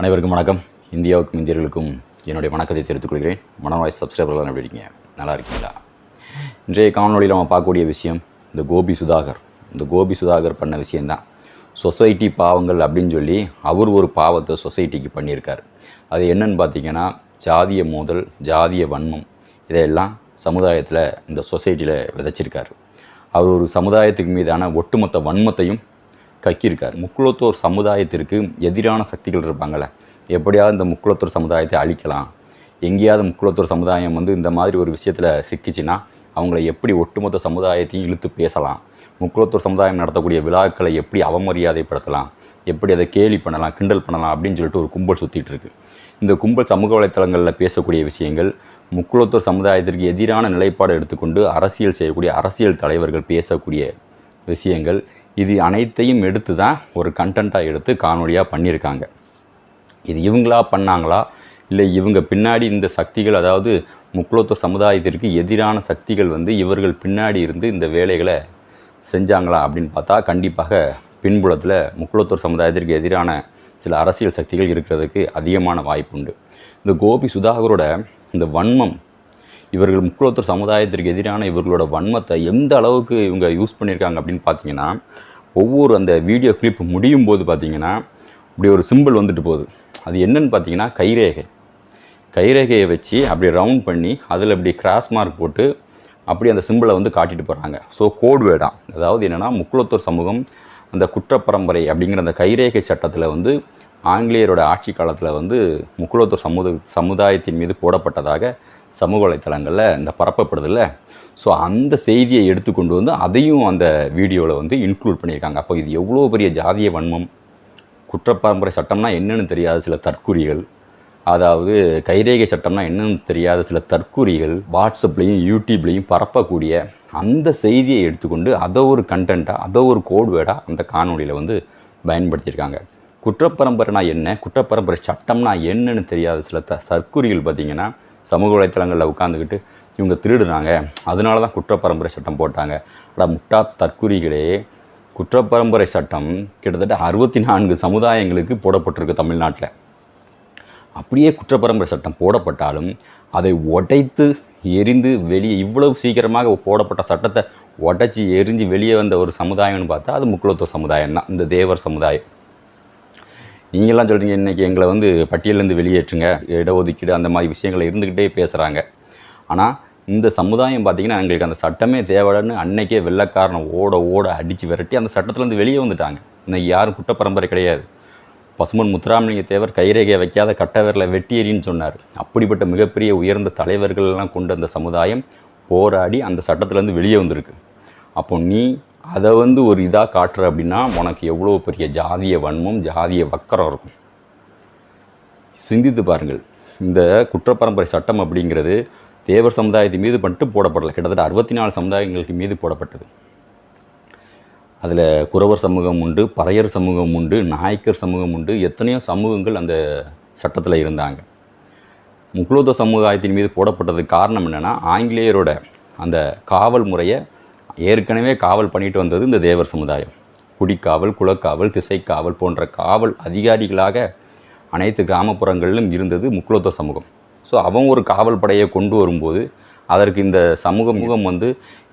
அனைவருக்கும் வணக்கம். இந்தியாவுக்கும் இந்தியர்களுக்கும் என்னுடைய வணக்கத்தை தெரிவித்துக் கொள்கிறேன். மனவாய் சப்ஸ்கிரைபர்கள் எப்படி இருக்கீங்க? நல்லா இருக்கீங்களா? இன்றைய காணொலியில் நம்ம பார்க்கக்கூடிய விஷயம் இந்த கோபி சுதாகர். இந்த கோபி சுதாகர் பண்ண விஷயந்தான் சொசைட்டி பாவங்கள் அப்படின்னு சொல்லி அவர் ஒரு பாவத்தை சொசைட்டிக்கு பண்ணியிருக்கார். அது என்னன்னு பார்த்தீங்கன்னா ஜாதிய மோதல் ஜாதிய வன்மம் இதையெல்லாம் சமுதாயத்தில் இந்த சொசைட்டியில் விதைச்சிருக்கார். அவர் ஒரு சமுதாயத்துக்கு மீதான ஒட்டுமொத்த வன்மத்தையும் கக்கியிருக்கார். முக்குளத்தோர் சமுதாயத்திற்கு எதிரான சக்திகள் இருப்பாங்களே எப்படியாவது இந்த முக்குளத்தோர் சமுதாயத்தை அழிக்கலாம். எங்கேயாவது முக்குளத்தோர் சமுதாயம் வந்து இந்த மாதிரி ஒரு விஷயத்தில் சிக்கிச்சின்னா அவங்கள எப்படி ஒட்டுமொத்த சமுதாயத்தையும் இழுத்து பேசலாம்? முக்குளத்தூர் சமுதாயம் நடத்தக்கூடிய விழாக்களை எப்படி அவமரியாதைப்படுத்தலாம்? எப்படி அதை கேலி பண்ணலாம் கிண்டல் பண்ணலாம் அப்படின்னு சொல்லிட்டு ஒரு கும்பல் சுற்றிட்டு இருக்கு. இந்த கும்பல் சமூக வலைத்தளங்களில் பேசக்கூடிய விஷயங்கள் முக்குளத்தூர் சமுதாயத்திற்கு எதிரான நிலைப்பாடு எடுத்துக்கொண்டு அரசியல் செய்யக்கூடிய அரசியல் தலைவர்கள் பேசக்கூடிய விஷயங்கள் இது அனைத்தையும் எடுத்து தான் ஒரு கண்டென்ட்டாக எடுத்து காணொலியாக பண்ணியிருக்காங்க இது இவங்களா பண்ணாங்களா? இல்லை இவங்க பின்னாடி இந்த சக்திகள் அதாவது முக்குளத்தோர் சமுதாயத்திற்கு எதிரான சக்திகள் வந்து இவர்கள் பின்னாடி இருந்து இந்த வேலைகளை செஞ்சாங்களா அப்படின்னு பார்த்தா கண்டிப்பாக பின்புலத்தில் முக்குளத்தோர் சமுதாயத்திற்கு எதிரான சில அரசியல் சக்திகள் இருக்கிறதுக்கு அதிகமான வாய்ப்புண்டு. இந்த கோபி சுதாகரோட இந்த வன்மம் இவர்கள் முக்குளத்தூர் சமுதாயத்திற்கு எதிரான இவர்களோட வன்மத்தை எந்த அளவுக்கு இவங்க யூஸ் பண்ணியிருக்காங்க அப்படின்னு பார்த்தீங்கன்னா ஒவ்வொரு அந்த வீடியோ கிளிப் முடியும் போது பார்த்தீங்கன்னா இப்படி ஒரு சிம்பிள் வந்துட்டு போகுது. அது என்னன்னு பார்த்தீங்கன்னா கைரேகை. கைரேகையை வச்சு அப்படி ரவுண்ட் பண்ணி அதில் இப்படி கிராஸ் மார்க் போட்டு அப்படி அந்த சிம்பிளை வந்து காட்டிட்டு போகிறாங்க ஸோ கோட் அதாவது என்னென்னா முக்குளத்தூர் சமூகம் அந்த குற்றப்பரம்பரை அப்படிங்கிற அந்த கைரேகை சட்டத்தில் வந்து ஆங்கிலேயரோட ஆட்சி காலத்தில் வந்து முக்குளத்தூர் சமுத சமுதாயத்தின் மீது போடப்பட்டதாக சமூக வலைத்தளங்களில் இந்த பரப்பப்படுதில்ல. ஸோ அந்த செய்தியை எடுத்துக்கொண்டு வந்து அதையும் அந்த வீடியோவில் வந்து இன்க்ளூட் பண்ணியிருக்காங்க. அப்போ இது எவ்வளோ பெரிய ஜாதிய வன்மம் குற்றப்பரம்பரை சட்டம்னா என்னென்னு தெரியாத சில தற்குறிகள் அதாவது கைரேகை சட்டம்னா என்னென்னு தெரியாத சில தற்கூறிகள் வாட்ஸ்அப்லேயும் யூடியூப்லேயும் பரப்பக்கூடிய அந்த செய்தியை எடுத்துக்கொண்டு அதை ஒரு கண்டென்ட்டாக அதை ஒரு கோட் வேர்டாக அந்த காணொலியில் வந்து பயன்படுத்தியிருக்காங்க. குற்றப்பரம்பரைனா என்ன குற்றப்பரம்பரை சட்டம்னா என்னன்னு தெரியாத சில த சற்குறிகள் பார்த்தீங்கன்னா சமூக வலைத்தளங்களில் உட்காந்துக்கிட்டு இவங்க திருடுனாங்க அதனால தான் குற்றப்பரம்பரை சட்டம் போட்டாங்க. ஆனால் முட்டா தற்குறிகளே. குற்றப்பரம்பரை சட்டம் கிட்டத்தட்ட அறுபத்தி நான்கு சமுதாயங்களுக்கு போடப்பட்டிருக்கு தமிழ்நாட்டில். அப்படியே குற்றப்பரம்பரை சட்டம் போடப்பட்டாலும் அதை உடைத்து எரிந்து வெளியே இவ்வளவு சீக்கிரமாக போடப்பட்ட சட்டத்தை உடைச்சி எரிஞ்சு வெளியே வந்த ஒரு சமுதாயம்னு பார்த்தா அது முக்குலத்துவ சமுதாயம் தான் இந்த தேவர் சமுதாயம். நீங்களாம் சொல்கிறீங்க இன்றைக்கி எங்களை வந்து பட்டியலேருந்து வெளியேற்றுங்க இடஒதுக்கீடு அந்த மாதிரி விஷயங்களை இருந்துக்கிட்டே பேசுகிறாங்க ஆனால் இந்த சமுதாயம் பார்த்திங்கன்னா எங்களுக்கு அந்த சட்டமே தேவைன்னு அன்னைக்கே வெள்ளக்காரனை ஓட ஓட அடித்து விரட்டி அந்த சட்டத்துலேருந்து வெளியே வந்துட்டாங்க. இன்னைக்கு யாரும் குற்றப்பரம்பரை கிடையாது. பசுமன் முத்துராமலிங்க தேவர் கைரேகையை வைக்காத கட்டவரில் வெட்டி சொன்னார். அப்படிப்பட்ட மிகப்பெரிய உயர்ந்த தலைவர்கள்லாம் கொண்ட அந்த சமுதாயம் போராடி அந்த சட்டத்துலேருந்து வெளியே வந்திருக்கு. அப்போ நீ அதை வந்து ஒரு இதாக காட்டுற அப்படின்னா உனக்கு எவ்வளோ பெரிய ஜாதிய வன்மம் ஜாதிய வக்கரம் இருக்கும். சிந்தித்து பாருங்கள். இந்த குற்றப்பரம்பரை சட்டம் அப்படிங்கிறது தேவர் சமுதாயத்தின் மீது மட்டும் போடப்படலை. கிட்டத்தட்ட அறுபத்தி நாலு சமுதாயங்களுக்கு மீது போடப்பட்டது. அதில் குறவர் சமூகம் உண்டு பறையர் சமூகம் உண்டு நாயக்கர் சமூகம் உண்டு எத்தனையோ சமூகங்கள் அந்த சட்டத்தில் இருந்தாங்க. முக்குலோத்த சமுதாயத்தின் மீது போடப்பட்டதுக்கு காரணம் என்னென்னா ஆங்கிலேயரோட அந்த காவல் முறையை ஏற்கனவே காவல் பண்ணிட்டு வந்தது இந்த தேவர் சமுதாயம். குடிக்காவல் குலக்காவல் திசைக்காவல் போன்ற காவல் அதிகாரிகளாக அனைத்து கிராமப்புறங்களிலும் இருந்தது முக்குலோத்த சமூகம். ஸோ அவன் ஒரு காவல் படையை கொண்டு வரும்போது அதற்கு இந்த சமூக முகம் வந்து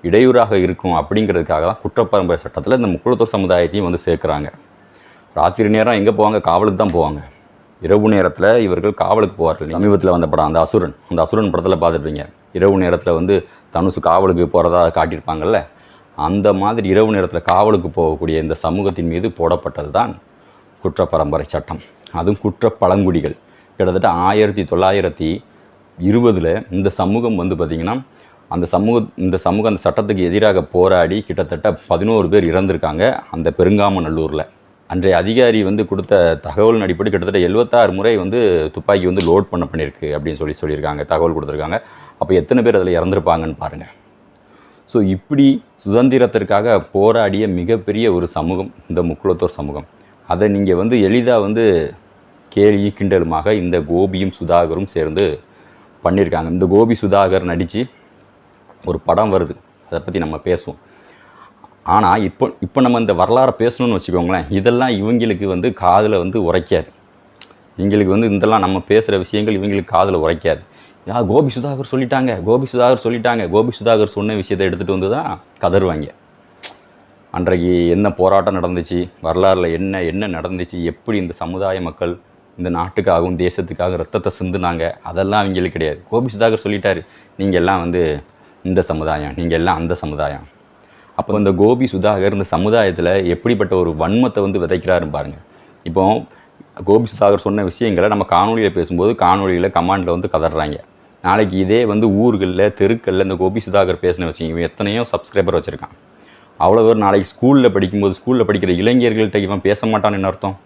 இடையூறாக இருக்கும் அப்படிங்கிறதுக்காக தான் குற்றப்பரம்பரை சட்டத்தில் இந்த முக்குளத்தூர் சமுதாயத்தையும் வந்து சேர்க்குறாங்க. ராத்திரி நேரம் எங்கே போவாங்க? காவலுக்கு தான் போவாங்க. இரவு நேரத்தில் இவர்கள் காவலுக்கு போவார்கள். சமீபத்தில் வந்த படம் அந்த அசுரன். அந்த அசுரன் படத்தில் பார்த்துருப்பீங்க. இரவு நேரத்தில் வந்து தனுசு காவலுக்கு போகிறதா காட்டியிருப்பாங்கல்ல அந்த மாதிரி இரவு நேரத்தில் காவலுக்கு போகக்கூடிய இந்த சமூகத்தின் மீது போடப்பட்டது தான் குற்றப்பரம்பரை சட்டம். அதுவும் குற்ற பழங்குடிகள் கிட்டத்தட்ட ஆயிரத்தி தொள்ளாயிரத்தி இருபதில் இந்த சமூகம் வந்து பார்த்திங்கன்னா அந்த சமூக இந்த சமூகம் அந்த சட்டத்துக்கு எதிராக போராடி கிட்டத்தட்ட பதினோரு பேர் இறந்திருக்காங்க அந்த பெருங்காமநல்லூரில். அன்றைய அதிகாரி வந்து கொடுத்த தகவலின் அடிப்படை கிட்டத்தட்ட எழுபத்தாறு முறை வந்து துப்பாக்கி வந்து லோட் பண்ண பண்ணியிருக்கு அப்படின்னு சொல்லி சொல்லியிருக்காங்க தகவல் கொடுத்துருக்காங்க. அப்போ எத்தனை பேர் அதில் இறந்துருப்பாங்கன்னு பாருங்கள் ஸோ இப்படி சுதந்திரத்திற்காக போராடிய மிகப்பெரிய ஒரு சமூகம் இந்த முக்குளத்தோர் சமூகம். அதை நீங்கள் வந்து எளிதாக வந்து கேலியும் கிண்டலுமாக இந்த கோபியும் சுதாகரும் சேர்ந்து பண்ணியிருக்காங்க இந்த கோபி சுதாகர் நடித்து ஒரு படம் வருது. அதை பற்றி நம்ம பேசுவோம். ஆனால் இப்போ இப்போ நம்ம இந்த வரலாறை பேசணும்னு வச்சுக்கோங்களேன். இதெல்லாம் இவங்களுக்கு வந்து காதில் வந்து உரைக்காது. இவங்களுக்கு வந்து இதெல்லாம் நம்ம பேசுகிற விஷயங்கள் இவங்களுக்கு காதில் உரைக்காது. யா கோபி சுதாகர் சொல்லிட்டாங்க கோபி சுதாகர் சொல்லிட்டாங்க கோபி சுதாகர் சொன்ன விஷயத்தை எடுத்துகிட்டு வந்து தான் கதருவாங்க அன்றைக்கு என்ன போராட்டம் நடந்துச்சு வரலாறில் என்ன என்ன நடந்துச்சு எப்படி இந்த சமுதாய மக்கள் இந்த நாட்டுக்காகவும் தேசத்துக்காக ரத்தத்தை சிந்துனாங்க அதெல்லாம் அவங்களுக்கு கிடையாது. கோபி சுதாகர் சொல்லிட்டாரு நீங்கள் எல்லாம் வந்து இந்த சமுதாயம் நீங்கள் எல்லாம் அந்த சமுதாயம். அப்போ இந்த கோபி சுதாகர் இந்த சமுதாயத்தில் எப்படிப்பட்ட ஒரு வன்மத்தை வந்து விதைக்கிறாருன்னு பாருங்கள் இப்போ கோபி சுதாகர் சொன்ன விஷயங்களை நம்ம காணொலியில் பேசும்போது காணொலியில் கமாண்டில் வந்து கதறாங்க. நாளைக்கு இதே வந்து ஊர்களில் தெருக்களில் இந்த கோபி சுதாகர் பேசின விஷயம் இவன் எத்தனையோ சப்ஸ்கிரைபர் வச்சுருக்கான். அவ்வளோ பேர் நாளைக்கு ஸ்கூலில் படிக்கும்போது ஸ்கூலில் படிக்கிற இளைஞர்கள்ட்ட இவன் பேச மாட்டான்னு என்ன அர்த்தம்?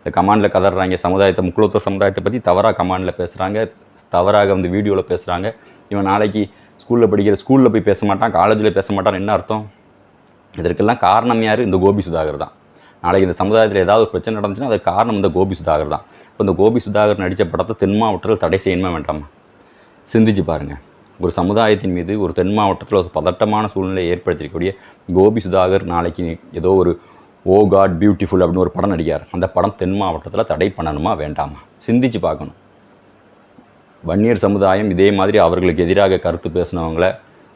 இந்த கமாண்டில் கதறாங்க சமுதாயத்தை முக்குளத்துவ சமுதாயத்தை பற்றி தவறாக கமாண்டில் பேசுகிறாங்க தவறாக வந்து வீடியோவில் பேசுகிறாங்க இவன் நாளைக்கு ஸ்கூலில் படிக்கிற ஸ்கூலில் போய் பேச மாட்டான் காலேஜில் பேச மாட்டான்னு என்ன அர்த்தம்? இதற்கெல்லாம் காரணம் யார்? இந்த கோபி சுதாகர் தான். நாளைக்கு இந்த சமுதாயத்தில் ஏதாவது ஒரு பிரச்சனை நடந்துச்சுன்னா அதுக்கு காரணம் இந்த கோபி சுதாகர் தான். இப்போ இந்த கோபி சுதாகர் நடித்த படத்தை தென் மாவட்டத்தில் தடை செய்யணுமா வேண்டாமா? சிந்திச்சு பாருங்கள் ஒரு சமுதாயத்தின் மீது ஒரு தென் மாவட்டத்தில் ஒரு பதட்டமான சூழ்நிலையை ஏற்படுத்தியிருக்கக்கூடிய கோபி சுதாகர் நாளைக்கு ஏதோ ஒரு ஓ காட் பியூட்டிஃபுல் அப்படின்னு ஒரு படம் நடிகார் அந்த படம் தென் மாவட்டத்தில் தடை பண்ணணுமா வேண்டாமா? சிந்திச்சு பார்க்கணும். வன்னியர் சமுதாயம் இதே மாதிரி அவர்களுக்கு எதிராக கருத்து பேசினவங்கள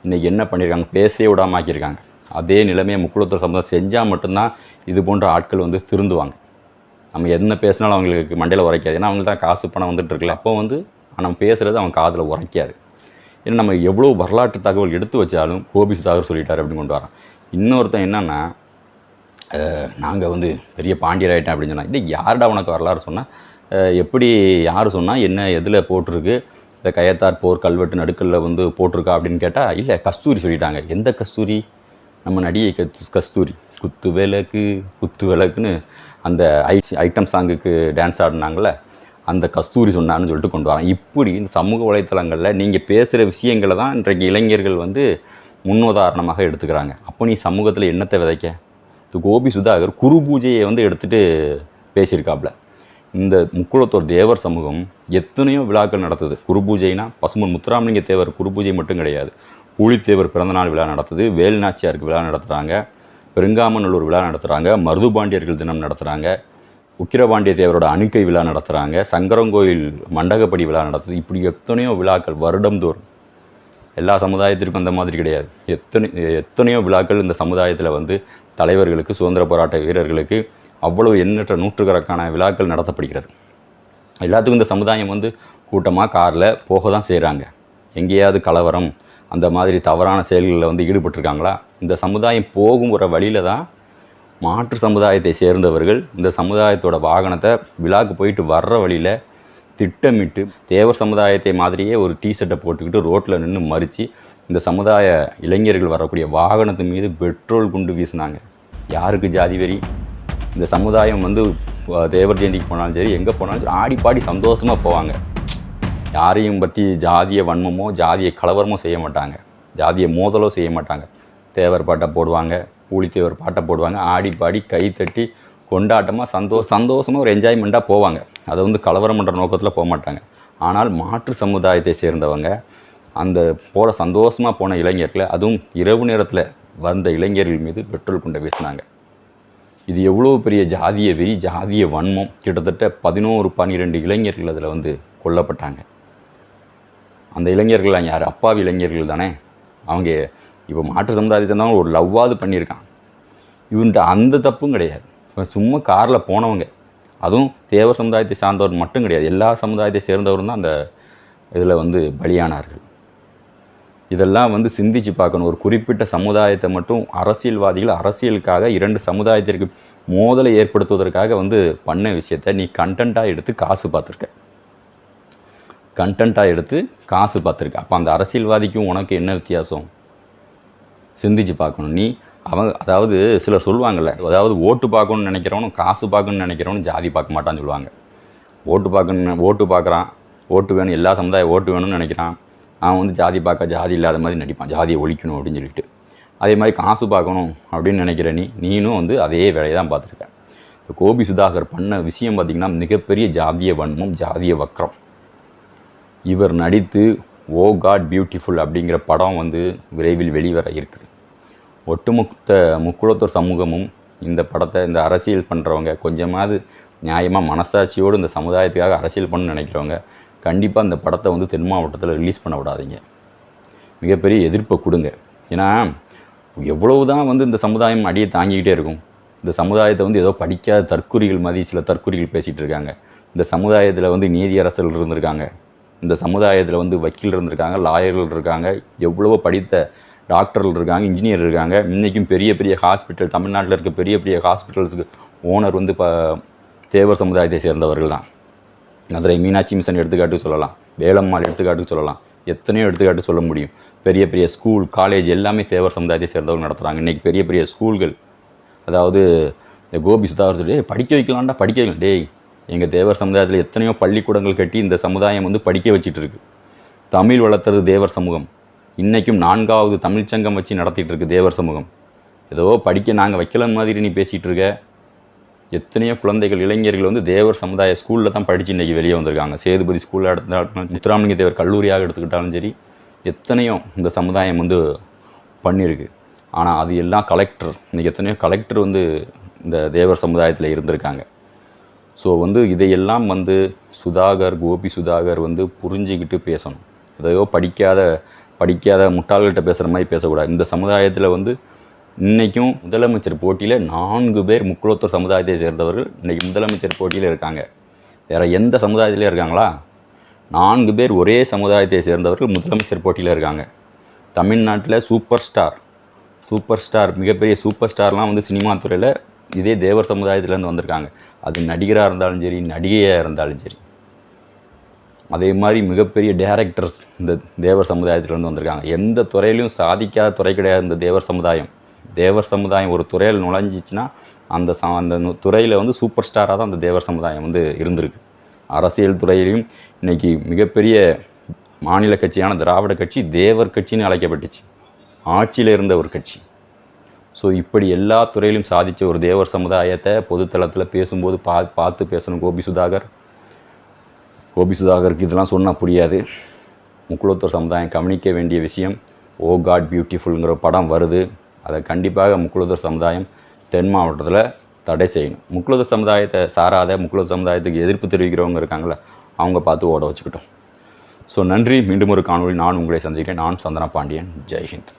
இன்றைக்கி என்ன பண்ணியிருக்காங்க பேசவே விடாம ஆக்கியிருக்காங்க அதே நிலைமையை முக்குளத்தூர் சமுதாயம் செஞ்சால் மட்டும்தான் இது போன்ற ஆட்கள் வந்து திருந்துவாங்க. நம்ம என்ன பேசினாலும் அவங்களுக்கு மண்டையில் உரைக்காது. ஏன்னா அவங்களுக்கு தான் காசு பணம் வந்துட்டு இருக்குல்ல. அப்போ வந்து ஆனால் பேசுகிறது அவன் காதில் உரைக்காது. ஏன்னா நம்ம எவ்வளோ வரலாற்று தகவல் எடுத்து வச்சாலும் கோபி சுதாகர் சொல்லிட்டார் அப்படின்னு கொண்டு வரான். இன்னொருத்தன் என்னன்னா நாங்கள் வந்து பெரிய பாண்டியர் ஆகிட்டேன் அப்படின்னு சொன்னால் இல்லை யார்டா உனக்கு வரலாறு? சொன்னால் எப்படி யார் சொன்னால் என்ன எதில் போட்டிருக்கு? இந்த கயத்தார் போர் கல்வெட்டு நடுக்கல்ல வந்து போட்டிருக்கா? அப்படின்னு கேட்டால் இல்லை கஸ்தூரி சொல்லிட்டாங்க. எந்த கஸ்தூரி? நம்ம நடிகை கஸ்தூரி. குத்து விளக்கு குத்து விளக்குன்னு அந்த ஐ ஐட்டம் சாங்குக்கு டான்ஸ் ஆடினாங்களே அந்த கஸ்தூரி சொன்னான்னு சொல்லிட்டு கொண்டு வரான் இப்படி இந்த சமூக வலைத்தளங்களில் நீங்கள் பேசுகிற விஷயங்களை தான் இன்றைக்கு இளைஞர்கள் வந்து முன்னுதாரணமாக எடுத்துக்கிறாங்க. அப்போ நீ சமூகத்தில் என்னத்தை விதைக்க? இது கோபி சுதாகர் குரு பூஜையை வந்து எடுத்துகிட்டு பேசியிருக்காப்புல இந்த முக்குளத்தோர் தேவர் சமூகம் எத்தனையோ விழாக்கள் நடத்துது. குரு பூஜைனா பசுமன் முத்துராமலிங்க தேவர் குரு பூஜை மட்டும் கிடையாது. புலித்தேவர் பிறந்தநாள் விழா நடத்துது. வேலுநாச்சியாருக்கு விழா நடத்துகிறாங்க பெருங்காமநல்லூர் விழா நடத்துகிறாங்க மருதுபாண்டியர்கள் தினம் நடத்துகிறாங்க உக்கிரபாண்டிய தேவரோட அணுக்கை விழா நடத்துகிறாங்க சங்கரங்கோயில் மண்டகப்படி விழா நடத்துது. இப்படி எத்தனையோ விழாக்கள் வருடம்தோறும் எல்லா சமுதாயத்திற்கும் அந்த மாதிரி கிடையாது. எத்தனை எத்தனையோ விழாக்கள் இந்த சமுதாயத்தில் வந்து தலைவர்களுக்கு சுதந்திர போராட்ட வீரர்களுக்கு அவ்வளவு எண்ணற்ற நூற்றுக்கணக்கான விழாக்கள் நடத்தப்படுகிறது. எல்லாத்துக்கும் இந்த சமுதாயம் வந்து கூட்டமாக காரில் போக தான் செய்கிறாங்க எங்கேயாவது கலவரம் அந்த மாதிரி தவறான செயல்களில் வந்து ஈடுபட்டிருக்காங்களா? இந்த சமுதாயம் போகும் ஒரு வழியில் தான் மாற்று சமுதாயத்தை சேர்ந்தவர்கள் இந்த சமுதாயத்தோட வாகனத்தை விழாக்கு போயிட்டு வர்ற வழியில் திட்டமிட்டு தேவர் சமுதாயத்தை மாதிரியே ஒரு டீ ஷர்ட்டை போட்டுக்கிட்டு ரோட்டில் நின்று மறித்து இந்த சமுதாய இளைஞர்கள் வரக்கூடிய வாகனத்து மீது பெட்ரோல் குண்டு வீசினாங்க. யாருக்கு ஜாதி வெறி? இந்த சமுதாயம் வந்து தேவர் ஜெயந்திக்கு போனாலும் சரி எங்கே போனாலும் சரி ஆடி பாடி சந்தோஷமாக போவாங்க. யாரையும் பற்றி ஜாதிய வன்மமோ ஜாதிய கலவரமோ செய்ய மாட்டாங்க. ஜாதிய மோதலோ செய்ய மாட்டாங்க. தேவர் பாட்டை போடுவாங்க. பூலித்தேவர் பாட்டை போடுவாங்க. ஆடி பாடி கை தட்டி கொண்டாட்டமாக சந்தோஷ சந்தோஷமாக ஒரு என்ஜாய்மெண்ட்டாக போவாங்க. அதை வந்து கலவரம் பண்ணுற நோக்கத்தில் போக மாட்டாங்க. ஆனால் மாற்று சமுதாயத்தை சேர்ந்தவங்க அந்த போகிற சந்தோஷமாக போன இளைஞர்களை அதுவும் இரவு நேரத்தில் வந்த இளைஞர்கள் மீது பெட்ரோல் குண்டை வீசினாங்க. இது எவ்வளோ பெரிய ஜாதிய வெறி ஜாதிய வன்மம். கிட்டத்தட்ட பதினோரு பன்னிரெண்டு இளைஞர்கள் அதில் வந்து கொல்லப்பட்டாங்க. அந்த இளைஞர்கள்லாம் யார்? அப்பாவி இளைஞர்கள் தானே? அவங்க இப்போ மாற்று சமுதாயத்தை சேர்ந்தவங்க ஒரு லவ்வாது பண்ணியிருக்கான் இவன்ட்டு அந்த தப்பும் கிடையாது. இவன் சும்மா காரில் போனவங்க. அதுவும் தேவர் சமுதாயத்தை சார்ந்தவர் மட்டும் கிடையாது. எல்லா சமுதாயத்தை சேர்ந்தவரும் தான் அந்த இதில் வந்து பலியானார்கள். இதெல்லாம் வந்து சிந்திச்சு பார்க்கணும். ஒரு குறிப்பிட்ட சமுதாயத்தை மட்டும் அரசியல்வாதிகள் அரசியலுக்காக இரண்டு சமுதாயத்திற்கு மோதலை ஏற்படுத்துவதற்காக வந்து பண்ண விஷயத்த நீ கண்டென்ட்டாக எடுத்து காசு பார்த்துருக்க. கண்டென்ட்டாக எடுத்து காசு பார்த்துருக்க. அப்போ அந்த அரசியல்வாதிக்கும் உனக்கு என்ன வித்தியாசம்? சிந்திச்சு பார்க்கணும். நீ அவங்க அதாவது சிலர் சொல்லுவாங்கள்ல அதாவது ஓட்டு பார்க்கணும்னு நினைக்கிறவனும் காசு பார்க்கணும்னு நினைக்கிறவனும் ஜாதி பார்க்க மாட்டான்னு சொல்லுவாங்க. ஓட்டு பார்க்கணும் ஓட்டு பார்க்குறான் ஓட்டு வேணும் எல்லா சமுதாயம் ஓட்டு வேணும்னு நினைக்கிறான். அவன் வந்து ஜாதி பார்க்க ஜாதி இல்லாத மாதிரி நடிப்பான் ஜாதியை ஒழிக்கணும் அப்படின்னு சொல்லிட்டு. அதே மாதிரி காசு பார்க்கணும் அப்படின்னு நினைக்கிற நீ நீனும் வந்து அதே வேலையை தான் பார்த்துருக்க. இந்த கோபி சுதாகர் பண்ண விஷயம் பார்த்திங்கன்னா மிகப்பெரிய ஜாதிய வன்மம் ஜாதிய வக்ரம். இவர் நடித்து ஓ காட் பியூட்டிஃபுல் அப்படிங்கிற படம் வந்து விரைவில் வெளிவர இருக்குது. ஒட்டுமொத்த முக்குளத்தூர் சமூகமும் இந்த படத்தை இந்த அரசியல் பண்ணுறவங்க கொஞ்சமாவது நியாயமாக மனசாட்சியோடு இந்த சமுதாயத்துக்காக அரசியல் பண்ண நினைக்கிறவங்க கண்டிப்பாக இந்த படத்தை வந்து தென் மாவட்டத்தில் ரிலீஸ் பண்ண விடாதீங்க. மிகப்பெரிய எதிர்ப்பை கொடுங்க. ஏன்னா எவ்வளவு தான் வந்து இந்த சமுதாயம் அடியை தாங்கிக்கிட்டே இருக்கும். இந்த சமுதாயத்தை வந்து ஏதோ படிக்காத தற்குறிகள் மாதிரி சில தற்குறிகள் பேசிகிட்டு இருக்காங்க. இந்த சமுதாயத்தில் வந்து நீதி நீதியரசர்கள் இருந்திருக்காங்க. இந்த சமுதாயத்தில் வந்து வக்கீல் இருந்திருக்காங்க லாயர்கள் இருக்காங்க எவ்வளவோ படித்த டாக்டர்கள் இருக்காங்க இன்ஜினியர் இருக்காங்க. இன்றைக்கும் பெரிய பெரிய ஹாஸ்பிட்டல் தமிழ்நாட்டில் இருக்க பெரிய பெரிய ஹாஸ்பிட்டல்ஸுக்கு ஓனர் வந்து இப்போ தேவர் சமுதாயத்தை சேர்ந்தவர்கள் தான். மதுரை மீனாட்சி மிஷன் எடுத்துக்காட்டு சொல்லலாம் வேலம்மாள் எடுத்துக்காட்டு சொல்லலாம் எத்தனையோ எடுத்துக்காட்டு சொல்ல முடியும். பெரிய பெரிய ஸ்கூல் காலேஜ் எல்லாமே தேவர் சமுதாயத்தை சேர்ந்தவங்க நடத்துகிறாங்க இன்றைக்கி பெரிய பெரிய ஸ்கூல்கள் அதாவது இந்த கோபி சுதாகர் சொல்லி படிக்க வைக்கலாம்டா படிக்க வைக்கலாம். டேய் எங்கள் தேவர் சமுதாயத்தில் எத்தனையோ பள்ளிக்கூடங்கள் கட்டி இந்த சமுதாயம் வந்து படிக்க வச்சிட்டு இருக்கு தமிழ் வளர்த்தது தேவர் சமூகம். இன்றைக்கும் நான்காவது தமிழ்ச்சங்கம் வச்சு நடத்திட்டு இருக்கு தேவர் சமூகம். ஏதோ படிக்க நாங்கள் வைக்கல மாதிரி நீ பேசிகிட்டு இருக்க எத்தனையோ குழந்தைகள் இளைஞர்கள் வந்து தேவர் சமுதாய ஸ்கூலில் தான் படித்து இன்றைக்கி வெளியே வந்திருக்காங்க. சேதுபதி ஸ்கூலில் எடுத்தாலும் முத்துராமலிங்க தேவர் கல்லூரியாக எடுத்துக்கிட்டாலும் சரி எத்தனையோ இந்த சமுதாயம் வந்து பண்ணியிருக்கு ஆனால் அது எல்லாம் கலெக்டர் இன்றைக்கி எத்தனையோ கலெக்டர் வந்து இந்த தேவர் சமுதாயத்தில் இருந்திருக்காங்க. ஸோ வந்து இதையெல்லாம் வந்து சுதாகர் கோபி சுதாகர் வந்து புரிஞ்சுக்கிட்டு பேசணும். எதையோ படிக்காத படிக்காத முட்டாள்கிட்ட பேசுகிற மாதிரி பேசக்கூடாது. இந்த சமுதாயத்தில் வந்து இன்றைக்கும் முதலமைச்சர் போட்டியில் நான்கு பேர் முக்குளத்தூர் சமுதாயத்தை சேர்ந்தவர்கள் இன்றைக்கி முதலமைச்சர் போட்டியில் இருக்காங்க. வேறு எந்த சமுதாயத்திலே இருக்காங்களா? நான்கு பேர் ஒரே சமுதாயத்தை சேர்ந்தவர்கள் முதலமைச்சர் போட்டியில் இருக்காங்க. தமிழ்நாட்டில் super star super star super super ஸ்டார்லாம் வந்து சினிமா துறையில் இதே தேவர் சமுதாயத்துலேருந்து வந்திருக்காங்க. அது நடிகராக இருந்தாலும் சரி நடிகையாக இருந்தாலும் சரி. அதே மாதிரி மிகப்பெரிய டேரக்டர்ஸ் இந்த தேவர் சமுதாயத்திலேருந்து வந்திருக்காங்க. எந்த துறையிலையும் சாதிக்காத துறை கிடையாது இந்த தேவர் சமுதாயம். தேவர் சமுதாயம் ஒரு துறையில் நுழைஞ்சிச்சுன்னா அந்த ச அந்த துறையில் வந்து சூப்பர் ஸ்டாராக தான் அந்த தேவர் சமுதாயம் வந்து இருந்திருக்கு. அரசியல் துறையிலையும் இன்னைக்கு மிகப்பெரிய மாநில கட்சியான திராவிட கட்சி தேவர் கட்சின்னு அழைக்கப்பட்டுச்சு. ஆட்சியில் இருந்த ஒரு கட்சி. ஸோ இப்படி எல்லா துறையிலும் சாதித்த ஒரு தேவர் சமுதாயத்தை பொதுத்தளத்தில் பேசும்போது பா பார்த்து பேசணும் கோபி சுதாகர். கோபி சுதாகருக்கு இதெல்லாம் சொன்னால் புரியாது. முக்குளத்தூர் சமுதாயம் கவனிக்க வேண்டிய விஷயம் ஓ காட் பியூட்டிஃபுல்ங்கிற படம் வருது. அதை கண்டிப்பாக முக்குளத்தூர் சமுதாயம் தென் மாவட்டத்தில் தடை செய்யணும். முக்குளத்தூர் சமுதாயத்தை சாராத முக்குளத்தூர் சமுதாயத்துக்கு எதிர்ப்பு தெரிவிக்கிறவங்க இருக்காங்களே அவங்க பார்த்து ஓட வச்சுக்கிட்டோம். ஸோ நன்றி. மீண்டும் ஒரு காணொலி நான் உங்களை சந்திக்கிறேன். நான் சந்தனா பாண்டியன். ஜெய்ஹிந்த்